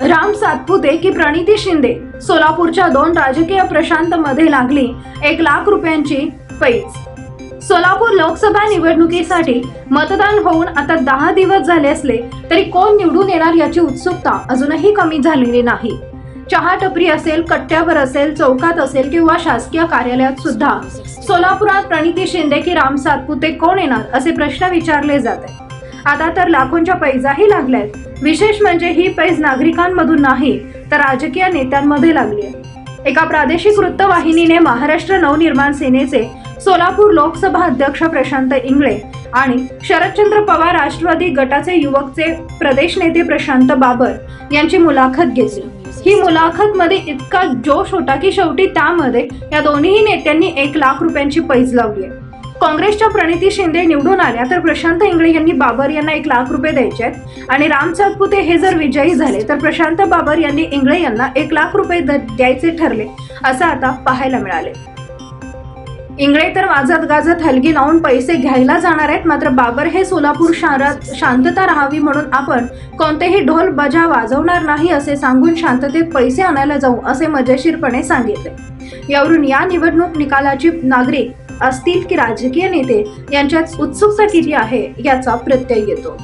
राम सातपुते की प्रणिती शिंदे सोलापूरच्या दोन राजकीय प्रशांत मध्ये लागली एक लाख रुपयांची पैज. सोलापूर लोकसभा निवडणुकीसाठी मतदान होऊन आता दहा दिवस झाले असले तरी कोण निवडून येणार याची उत्सुकता अजूनही कमी झालेली नाही. चहा टपरी असेल कट्ट्यावर असेल चौकात असेल किंवा शासकीय कार्यालयात सुद्धा. सोलापुरात प्रणिती शिंदे की राम सातपुते कोण येणार असे प्रश्न विचारले जात आहेत. आता तर लाखोंच्या पैजाही लागल्या आहेत विशेष म्हणजे ही पैज नागरिकांमधून नाही तर राजकीय नेत्यांमध्ये लागली आहे. एका प्रादेशिक वृत्तवाहिनीने महाराष्ट्र नवनिर्माण सेनेचे सोलापूर लोकसभा अध्यक्ष प्रशांत इंगळे आणि शरदचंद्र पवार राष्ट्रवादी गटाचे युवकचे प्रदेश नेते प्रशांत बाबर यांची मुलाखत घेतली. ही मुलाखत मध्ये इतका जोश होता की शेवटी त्यामध्ये या दोन्ही नेत्यांनी एक लाख रुपयांची पैज लावली आहे. काँग्रेसच्या प्रणिती शिंदे निवडून आल्या तर प्रशांत इंगळे यांनी बाबर यांना एक लाख रुपये द्यायचे आहेत. आणि राम सातपुते हे जर विजयी झाले तर प्रशांत बाबर यांनी इंगळे यांना एक लाख रुपये द- द्यायचे ठरले असं आता पाहायला मिळाले. इंगळे तर वाजत गाजत हलगी लावून पैसे घ्यायला जाणार आहेत मात्र बाबर हे सोलापूर शहरात शांतता राहावी म्हणून आपण कोणतेही ढोल बजा वाजवणार नाही असे सांगून शांततेत पैसे आणायला जाऊ असे मजेशीरपणे सांगितले. यावरून या निवडणूक निकालाची नागरिक असतील की राजकीय नेते यांच्यात उत्सुकता किती आहे याचा प्रत्यय येतो.